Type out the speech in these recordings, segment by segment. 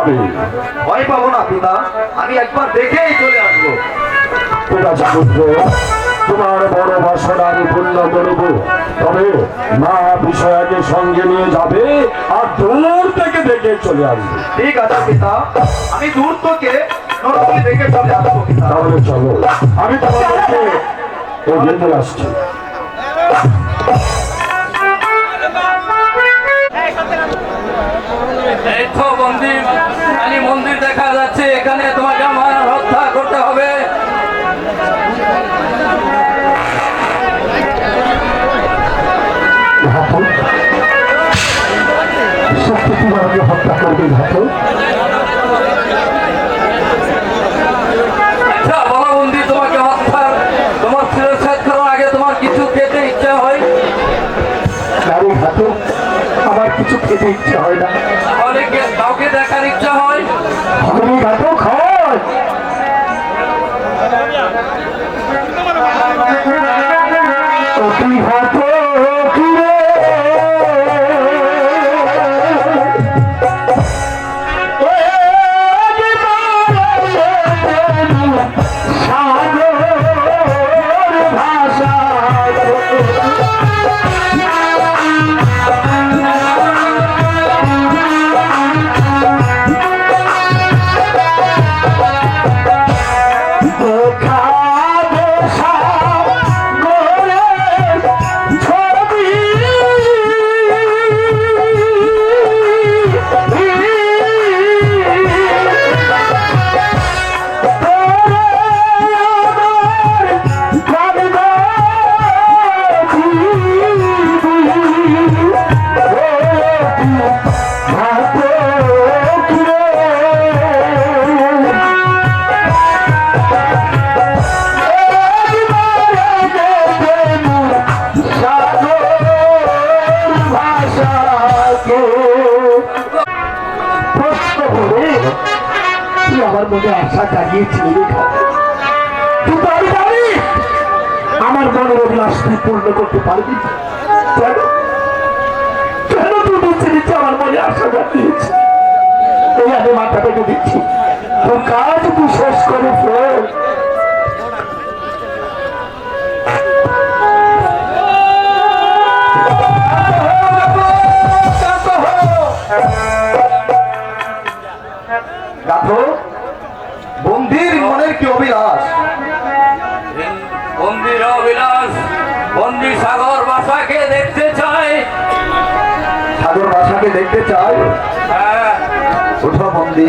যাবে ভয় পাবো না পিতা। আমি একবার দেখেই চলে আসব। ঠিক আছে পুত্র তোমার বড় বাসনা আমি পূর্ণ করব। তবে মা বিষয়াকে সঙ্গে নিয়ে যাবে আর দূর থেকে দেখে চলে আসবে। ঠিক আছে পিতা। আমি দূর থেকে দেখে চলে আসব তাহলে চলো। আমি তোমাদেরকে ও যেতে আসছি। এই তো মন্দির খালি মন্দির দেখা যাচ্ছে এখানে তোমাকে আমার হত্যা করতে হবে। খাদে। কিন্তু আমি জানি আমার মনের অভিলাষ তুই পূর্ণ করতে পারবি? কেন? কেন তুই আমার মনে আশা জাগিয়েছি এই আমি মাথা পেতে দিচ্ছি। তোর কাজ তুই শেষ করে ফেল। বন্দির মনের কি অভিলাষ? মন্দির অবিলাস বন্দি সাগর বাসাকে দেখতে চাই। সাগর ভাষাকে দেখতে চাই? হ্যাঁ। ওঠো বন্দি।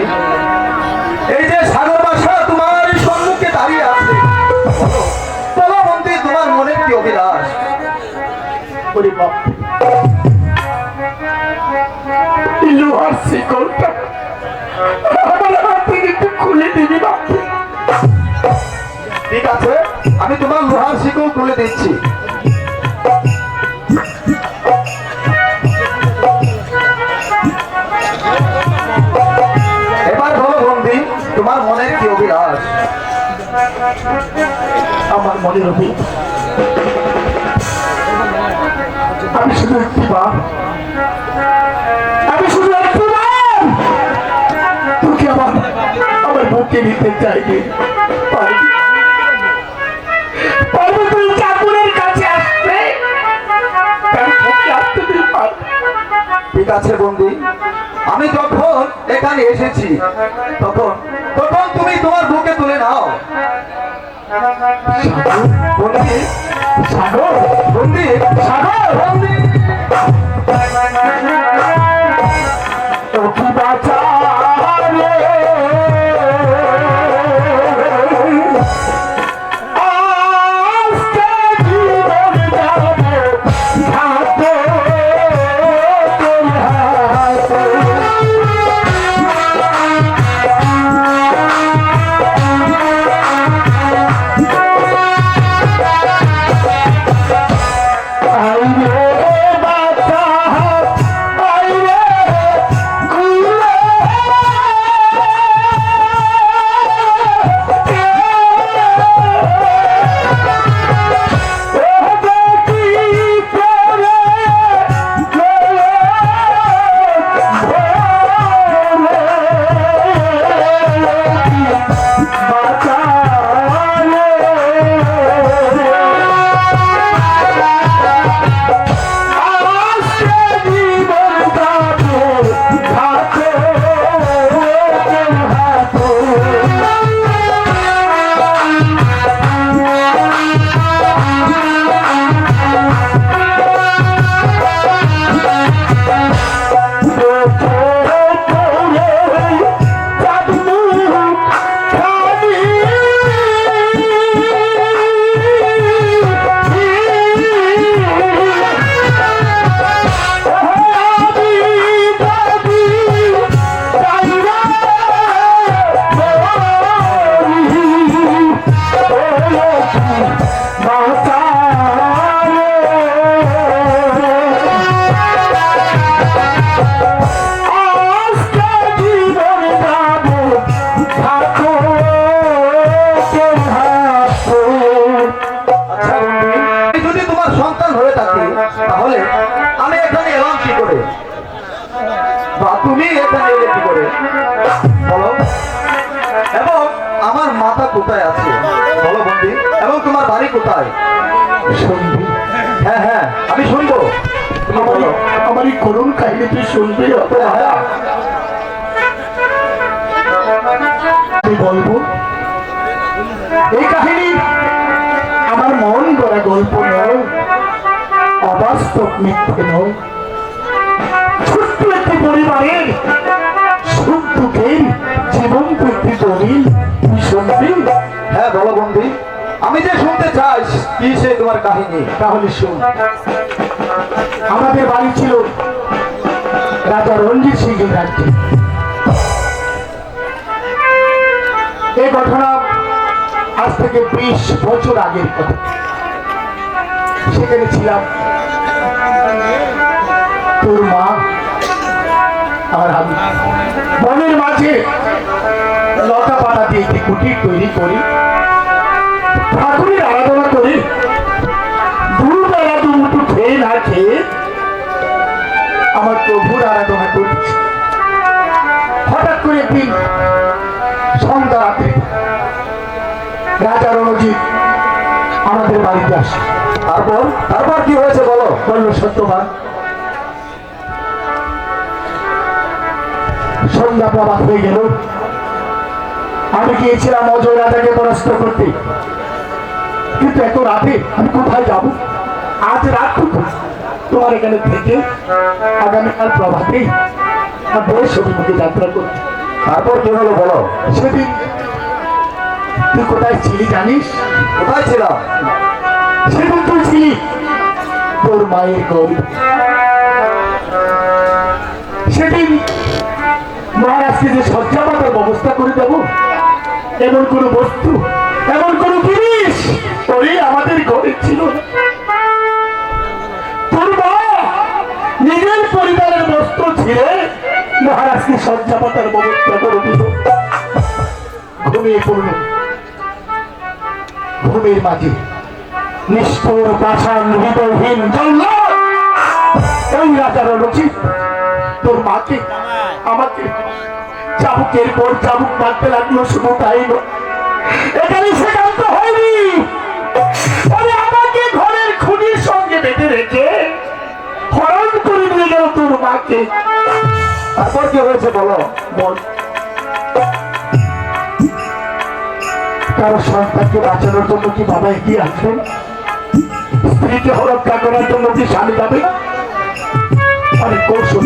এই যে সাগর ভাষা তোমার সম্মুখে দাঁড়িয়ে আছে। বলো, বন্দি তোমার মনের কি অভিলাষ? লোহার শিকলটা। তুলে দিচ্ছি। এবার বলো বন্দি তোমার মনের কি অভিলাষ? আমার মনের অভি আমি শুধু একটি বার আমি শুধু একটি বার তোকে আমার আমার বুকে নিতে চাইনি। ঠিক আছে, বন্দি। আমি যখন এখানে এসেছি, তখন তখন তুমি তোমার বুকে তুলে নাও। বন্দি। সাগর বন্দি। সাগর, বন্দি। তুমি এখানে এলে কি করে? বলো। এবং আমার মাথা কোথায় আছে? বলো বন্দি এবং তোমার বাড়ি কোথায়? শুনবি। হ্যাঁ হ্যাঁ আমি শুনব। তুমি আমার বলো। আমার এই করুণ কাহিনী তুই শুনবি অত হ্যাঁ বলব এই কাহিনী আমার মন গড়া গল্প নয় অবাস্তব মিথ্যে নয়। পরিবারের দুঃখের জীবন্ত একটি দলিল তুই শুনবি হ্যাঁ বলো বন্দি আমি যে শুনতে চাই কি সে তোমার কাহিনী? তাহলে শুন আমাদের বাড়ি ছিল রাজা রঞ্জিত সিং এর রাজ্যে এই ঘটনা আজ থেকে বিশ বছর আগের কথা। সেখানে ছিলাম। তোর মা একটি কুটির তৈরি করি। ঠাকুরের আরাধনা করি আমার প্রভুর আরাধনা করছি হঠাৎ করে একদিন সন্ধ্যা রাত্রে রাজা রণজিৎ আমাদের বাড়িতে আসে। তারপর তারপর কি হয়েছে বলো? বলল সত্যবান সন্ধ্যা প্রভাত হয়ে গেল। আমি গিয়েছিলাম অজয় রাজাকে পরাস্ত করতে। কিন্তু এত রাতে আমি কোথায় যাব? আজ রাতটুকু তোমার এখানে থেকে আগামীকাল প্রভাতে অভিমুখে যাত্রা করতে। তারপর কি হলো বলো? সেদিন তুই কোথায় ছিলি জানিস? কোথায় ছিলাম? সেদিন তুই ছিলি তোর মায়ের গর্ভ সেদিন মহারাজকে যে সজ্জাপাতার ব্যবস্থা করে দেব এমন কোন বস্তু, এমন কোন জিনিস ওই আমাদের ঘরে ছিল নিজের পরিবারের বস্তু ছিঁড়ে মহারাজকে সজ্জাপাতার ব্যবস্থা করে দিল। ঘুমিয়ে পড়ল। ঘুমের মাঝে নিষ্ঠুর, পাষাণ, হৃদয়হীন, জল্লাদ ওই রাজার রচিত তোর মাকে, আমাকে চাবুকের পর চাবুক মারতে লাগল, শুধু তাই এখানে সেকান্ত হয়নি। ওরে আমাকে ঘরের খুনির সঙ্গে বেঁধে রেখে হরণ করে নিয়ে গেল তোর মাকে। তারপর কি হয়েছে বলো? বল। সন্তানকে বাঁচানোর জন্য কি বাবা এগিয়ে আসবেন স্ত্রীকে হরক্ষা করার জন্য কি স্বামী যাবে? অনেক কৌশল।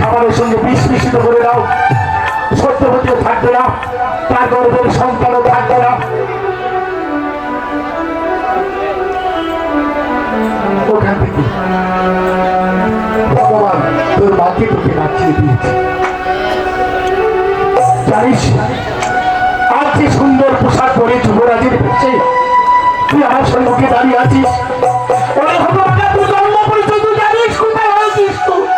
খাবারের সঙ্গে বিষ মিশ্রিত করে দাও সত্যবতীও থাকবে না, তার গর্ভের সন্তানও থাকবে না। জানিস সুন্দর পোশাক তুই আমার দাঁড়িয়ে আছিস। জানিস, কোথায় তুই?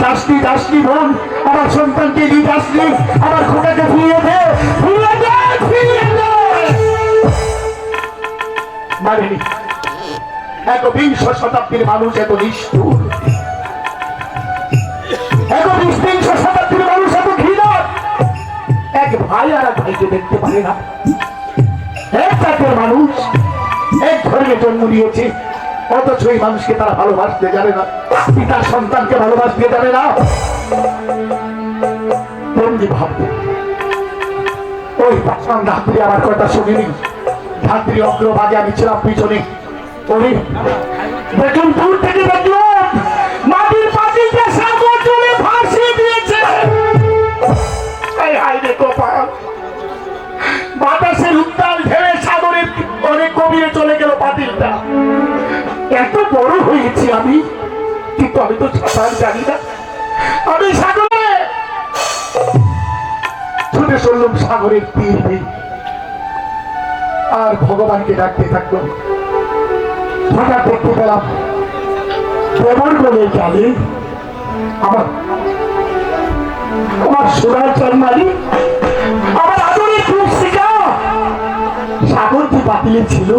দাসনি দাসনি বোন, আমার সন্তানকে দিয়ে দাসনি আমার খোকাকে ফিরিয়ে দে দে দে। শতাব্দীর মানুষ এক ভাই ভাইকে দেখতে না। এক মানুষ, এক জন্ম নিয়েছে। অথচ এই মানুষকে তারা ভালোবাসতে জানে না। পিতা সন্তানকে ভালোবাসতে জানে না। তেমনি ভাববে। ওই ধাত্রী আমার কথা শুনিনি। ধাত্রী অগ্রভাগে আমি ছিলাম পিছনে। দেখুন জানি আমি সাগরে। ছুটে চললাম সাগরের তীর। আর ভগবানকে ডাকতে থাকলাম হঠাৎ দেখতে পেলাম দেবর বলে জালে আমার আমার সোনার চালমারি আমার আদরের কুশিকা সাগর যে পাতিলে ছিল,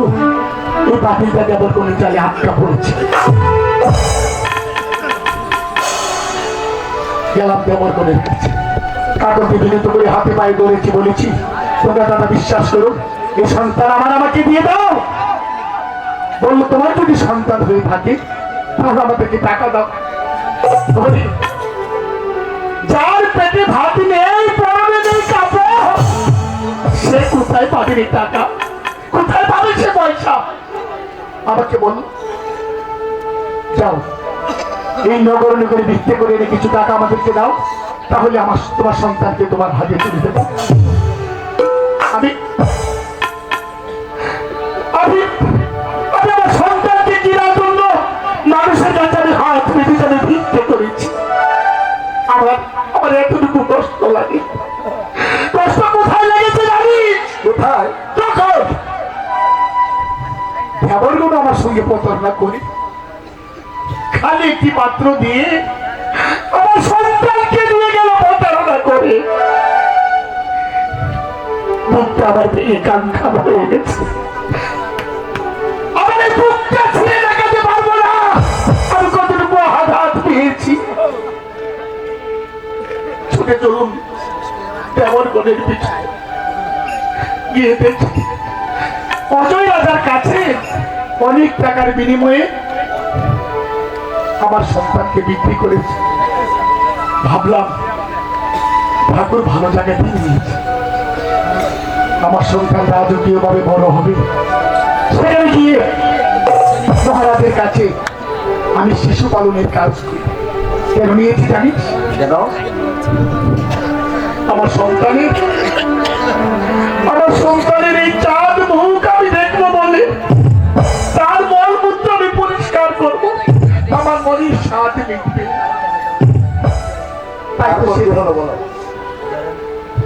এই পাতিলটা দেবর কোন চালে আটকা পড়েছে। গেলাম দেবর কোনের কাছে কাগজে বিনীত করে হাতে পায়ে ধরেছি বলেছি। তোমরা দাদা বিশ্বাস করো, এই সন্তান আমার আমাকে দিয়ে দাও। বলল, তোমার যদি সন্তান হয়ে থাকে, তাহলে আমাদেরকে টাকা দাও। যার পেটে ভাত নেই পরনে নেই কাপড় সে কোথায় পাবে টাকা? কোথায় পাবে সে পয়সা? আমাকে বল যাও। এই নগর নগরে বিক্রি করে এনে কিছু টাকা আমাদেরকে দাও তাহলে আমার তোমার সন্তানকে তোমার হাতে তুলে দেবো। আমি আমি আমি আমার সন্তানকে কেনার জন্য মানুষের কাছে আমি হাত পেতে আমি ভিক্ষে করেছি। আমার আমার এতটুকু কষ্ট লাগে। কষ্ট কোথায় লেগেছে কোথায়? তখন আমার সঙ্গে প্রতারণা করি খালি একটি পাত্র দিয়ে আমার সন্তানকে দিয়ে গেল প্রতারণা করে। হয়ে গেছে। আঘাত গিয়ে দেখি। অজয় রাজার কাছে অনেক টাকার বিনিময়ে আমার সন্তানকে বিক্রি করেছে। ভাবলাম ঠাকুর ভালো জায়গায় দিয়ে দিয়েছে। আমার সন্তান রাজকীয় ভাবে বড় হবে। সেখানে গিয়ে মহারাজের কাছে আমি শিশু পালনের কাজ করি। কেন নিয়েছি জানিস? কেন আমার সন্তানের আমার সন্তানের এই চাঁদ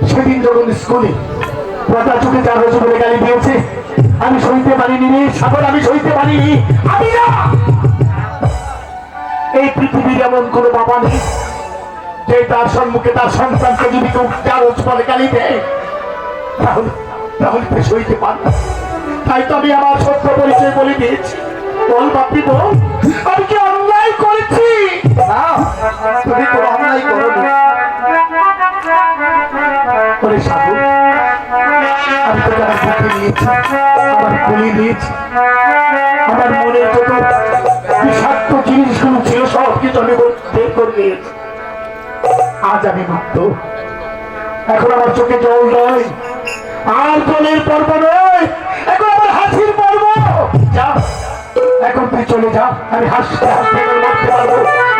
সেদিন- যখন স্কুলে চোখে চার বছর গালি দিয়েছে আমি সইতে পারিনি আমি সইতে পারিনি আমি না এই পৃথিবীর এমন বাবা নেই যে তার সম্মুখে তার সন্তানকে যদি কেউ চার গালি দেয় তাহলে তাহলে তো সইতে তাই তো আমি আমার সত্য পরিচয় বলে দিয়েছি বল বাপি বল আমি কি অন্যায় করেছি? আমার কোলে যত বিষাক্ত জিনিসগুলো ছিল সব আমি বের করে নিয়েছি। আজ আমি মুক্ত এখন আমার চোখে জল নয় আর জলের পর্ব নয় এখন আমার হাসির পর্ব যা এখন তুই চলে যা। আমি হাসতে হাসতে মরতে পারব।